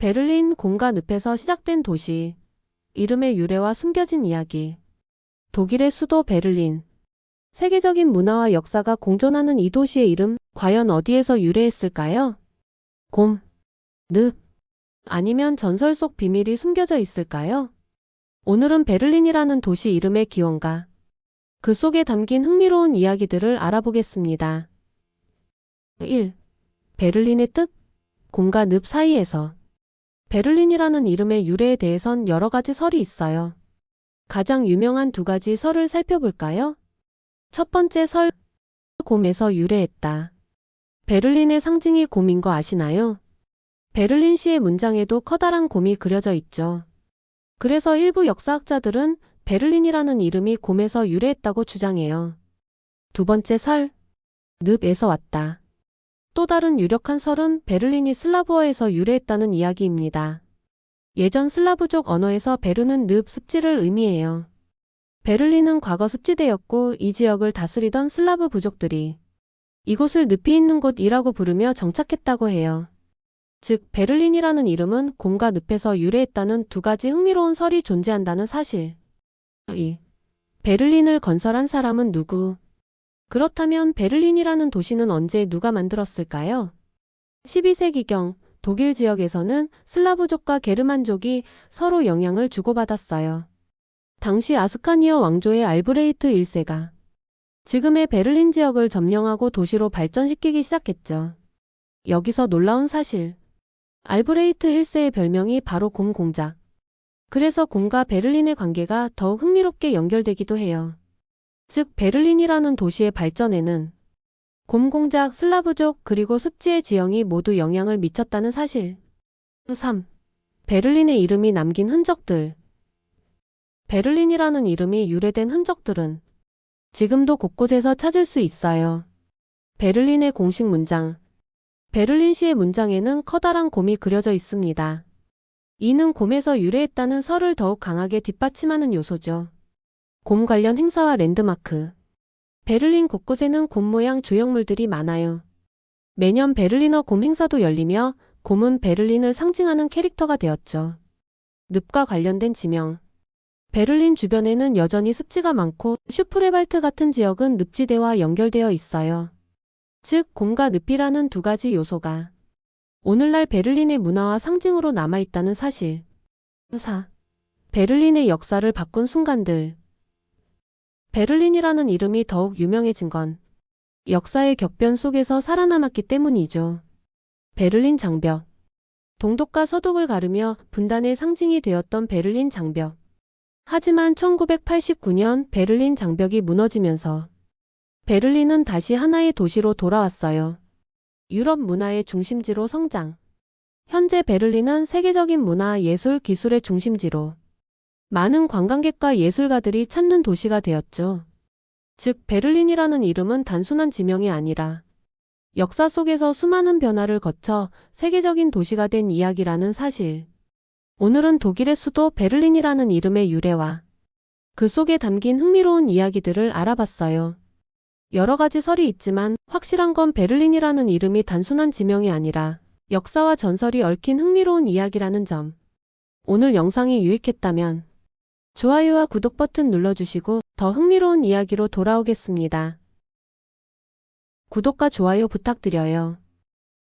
베를린 공간 늪에서 시작된 도시. 이름의 유래와 숨겨진 이야기. 독일의 수도 베를린. 세계적인 문화와 역사가 공존하는 이 도시의 이름, 과연 어디에서 유래했을까요? 곰, 늪, 아니면 전설 속 비밀이 숨겨져 있을까요? 오늘은 베를린이라는 도시 이름의 기원과 그 속에 담긴 흥미로운 이야기들을 알아보겠습니다. 1. 베를린의 뜻, 곰과 늪 사이에서 베를린이라는 이름의 유래에 대해선 여러 가지 설이 있어요. 가장 유명한 두 가지 설을 살펴볼까요? 첫 번째 설, 곰에서 유래했다. 베를린의 상징이 곰인 거 아시나요? 베를린 시의 문장에도 커다란 곰이 그려져 있죠. 그래서 일부 역사학자들은 베를린이라는 이름이 곰에서 유래했다고 주장해요. 두 번째 설, 늪에서 왔다. 또 다른 유력한 설은 베를린이 슬라브어에서 유래했다는 이야기입니다. 예전 슬라브족 언어에서 베르는 늪 습지를 의미해요. 베를린은 과거 습지대였고 이 지역을 다스리던 슬라브 부족들이 이곳을 늪이 있는 곳이라고 부르며 정착했다고 해요. 즉, 베를린이라는 이름은 곰과 늪에서 유래했다는 두 가지 흥미로운 설이 존재한다는 사실. 2. 베를린을 건설한 사람은 누구? 그렇다면 베를린이라는 도시는 언제 누가 만들었을까요? 12세기경 독일 지역에서는 슬라브족과 게르만족이 서로 영향을 주고받았어요. 당시 아스카니아 왕조의 알브레이트 1세가 지금의 베를린 지역을 점령하고 도시로 발전시키기 시작했죠. 여기서 놀라운 사실. 알브레이트 1세의 별명이 바로 곰 공작. 그래서 곰과 베를린의 관계가 더욱 흥미롭게 연결되기도 해요. 즉, 베를린이라는 도시의 발전에는 곰 공작, 슬라브족, 그리고 습지의 지형이 모두 영향을 미쳤다는 사실. 3. 베를린의 이름이 남긴 흔적들. 베를린이라는 이름이 유래된 흔적들은 지금도 곳곳에서 찾을 수 있어요. 베를린의 공식 문장. 베를린시의 문장에는 커다란 곰이 그려져 있습니다. 이는 곰에서 유래했다는 설을 더욱 강하게 뒷받침하는 요소죠. 곰 관련 행사와 랜드마크. 베를린 곳곳에는 곰 모양 조형물들이 많아요. 매년 베를리너 곰 행사도 열리며 곰은 베를린을 상징하는 캐릭터가 되었죠. 늪과 관련된 지명. 베를린 주변에는 여전히 습지가 많고 슈프레발트 같은 지역은 늪지대와 연결되어 있어요. 즉, 곰과 늪이라는 두 가지 요소가 오늘날 베를린의 문화와 상징으로 남아있다는 사실. 4. 베를린의 역사를 바꾼 순간들. 베를린이라는 이름이 더욱 유명해진 건 역사의 격변 속에서 살아남았기 때문이죠. 베를린 장벽. 동독과 서독을 가르며 분단의 상징이 되었던 베를린 장벽. 하지만 1989년 베를린 장벽이 무너지면서 베를린은 다시 하나의 도시로 돌아왔어요. 유럽 문화의 중심지로 성장. 현재 베를린은 세계적인 문화, 예술, 기술의 중심지로 많은 관광객과 예술가들이 찾는 도시가 되었죠. 즉, 베를린이라는 이름은 단순한 지명이 아니라 역사 속에서 수많은 변화를 거쳐 세계적인 도시가 된 이야기라는 사실. 오늘은 독일의 수도 베를린이라는 이름의 유래와 그 속에 담긴 흥미로운 이야기들을 알아봤어요. 여러 가지 설이 있지만 확실한 건 베를린이라는 이름이 단순한 지명이 아니라 역사와 전설이 얽힌 흥미로운 이야기라는 점. 오늘 영상이 유익했다면 좋아요와 구독 버튼 눌러주시고 더 흥미로운 이야기로 돌아오겠습니다. 구독과 좋아요 부탁드려요.